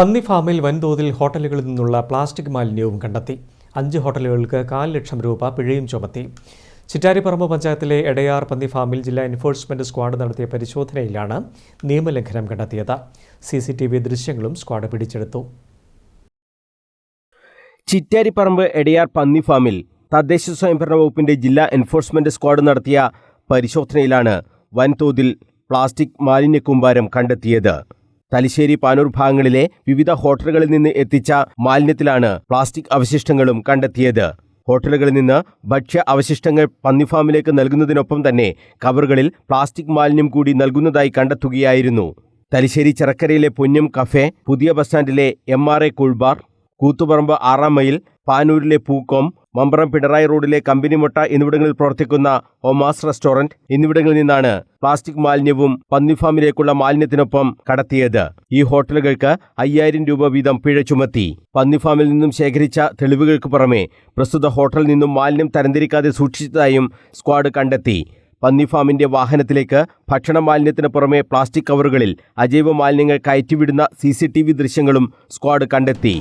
പന്നി ഫാമിൽ വൻതോതിൽ ഹോട്ടലുകളിൽ നിന്നുള്ള പ്ലാസ്റ്റിക് മാലിന്യവും കണ്ടെത്തി. അഞ്ച് ഹോട്ടലുകൾക്ക് കാൽ ലക്ഷം രൂപ പിഴയും ചുമത്തി. ചിറ്റാരിപ്പറമ്പ് പഞ്ചായത്തിലെ എടയാർ പന്നി ഫാമിൽ ജില്ലാ എൻഫോഴ്സ്മെന്റ് സ്ക്വാഡ് നടത്തിയ പരിശോധനയിലാണ് നിയമലംഘനം കണ്ടെത്തിയത്. സി സി ടി വി ദൃശ്യങ്ങളും സ്ക്വാഡ് പിടിച്ചെടുത്തു. ചിറ്റാരിപ്പറമ്പ് എടയാർ പന്നി ഫാമിൽ തദ്ദേശ സ്വയംഭരണ വകുപ്പിന്റെ ജില്ലാ എൻഫോഴ്സ്മെന്റ് സ്ക്വാഡ് നടത്തിയ പരിശോധനയിലാണ് വൻതോതിൽ പ്ലാസ്റ്റിക് മാലിന്യ കൂമ്പാരം കണ്ടെത്തിയത്. തലശ്ശേരി പാനൂർ ഭാഗങ്ങളിലെ വിവിധ ഹോട്ടലുകളിൽ നിന്ന് എത്തിച്ച മാലിന്യത്തിലാണ് പ്ലാസ്റ്റിക് അവശിഷ്ടങ്ങളും കണ്ടെത്തിയത്. ഹോട്ടലുകളിൽ നിന്ന് ഭക്ഷ്യ അവശിഷ്ടങ്ങൾ പന്നിഫാമിലേക്ക് നൽകുന്നതിനൊപ്പം തന്നെ കവറുകളിൽ പ്ലാസ്റ്റിക് മാലിന്യം കൂടി നൽകുന്നതായി കണ്ടെത്തുകയായിരുന്നു. തലശ്ശേരി ചിറക്കരയിലെ പൊന്നം കഫേ പുതിയ bus സ്റ്റാൻഡിലെ M R A cool bar Koothuparamba ആറാം മൈൽ പാനൂരിലെ പൂക്കോം മമ്പറം പിണറായി റോഡിലെ കമ്പനിമുട്ട എന്നിവിടങ്ങളിൽ പ്രവർത്തിക്കുന്ന ഒമാസ് റെസ്റ്റോറന്റ് എന്നിവിടങ്ങളിൽ നിന്നാണ് പ്ലാസ്റ്റിക് മാലിന്യവും പന്നിഫാമിലേക്കുള്ള മാലിന്യത്തിനൊപ്പം കടത്തിയത്. ഈ ഹോട്ടലുകൾക്ക് അയ്യായിരം രൂപ വീതം പിഴ ചുമത്തി. പന്നിഫാമിൽ നിന്നും ശേഖരിച്ച തെളിവുകൾക്ക് പുറമെ പ്രസ്തുത ഹോട്ടലിൽ നിന്നും മാലിന്യം തരംതിരിക്കാതെ സൂക്ഷിച്ചതായും സ്ക്വാഡ് കണ്ടെത്തി. പന്നിഫാമിന്റെ വാഹനത്തിലേക്ക് ഭക്ഷണ മാലിന്യത്തിന് പുറമെ പ്ലാസ്റ്റിക് കവറുകളിൽ അജൈവ മാലിന്യങ്ങൾ കയറ്റിവിടുന്ന സി ദൃശ്യങ്ങളും സ്ക്വാഡ് കണ്ടെത്തി.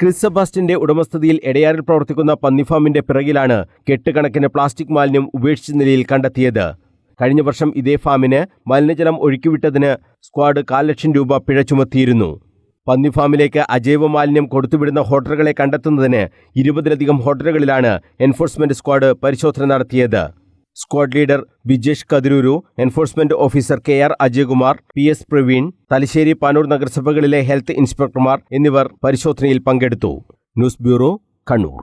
ക്രിസ് സെബാസ്റ്റിന്റെ ഉടമസ്ഥതയിൽ എടയാറിൽ പ്രവർത്തിക്കുന്ന പന്നിഫാമിന്റെ പിറകിലാണ് കെട്ടുകണക്കിന് പ്ലാസ്റ്റിക് മാലിന്യം ഉപേക്ഷിച്ച നിലയിൽ കണ്ടെത്തിയത്. കഴിഞ്ഞ വർഷം ഇതേ ഫാമിന് മലിനജലം ഒഴുക്കിവിട്ടതിന് സ്ക്വാഡ് കാൽ ലക്ഷം രൂപ പിഴ ചുമത്തിയിരുന്നു. പന്നിഫാമിലേക്ക് അജൈവ മാലിന്യം കൊടുത്തുവിടുന്ന ഹോട്ടലുകളെ കണ്ടെത്തുന്നതിന് ഇരുപതിലധികം ഹോട്ടലുകളിലാണ് എൻഫോഴ്സ്മെന്റ് സ്ക്വാഡ് പരിശോധന നടത്തിയത്. Squad leader Bijesh Kathirur enforcement officer K R Ajayakumar P S Praveen Thalassery Panoor നഗരസഭകളിലെ health ഇൻസ്പെക്ടർമാർ എന്നിവർ പരിശോധനയിൽ പങ്കെടുത്തു. News bureau Kannur.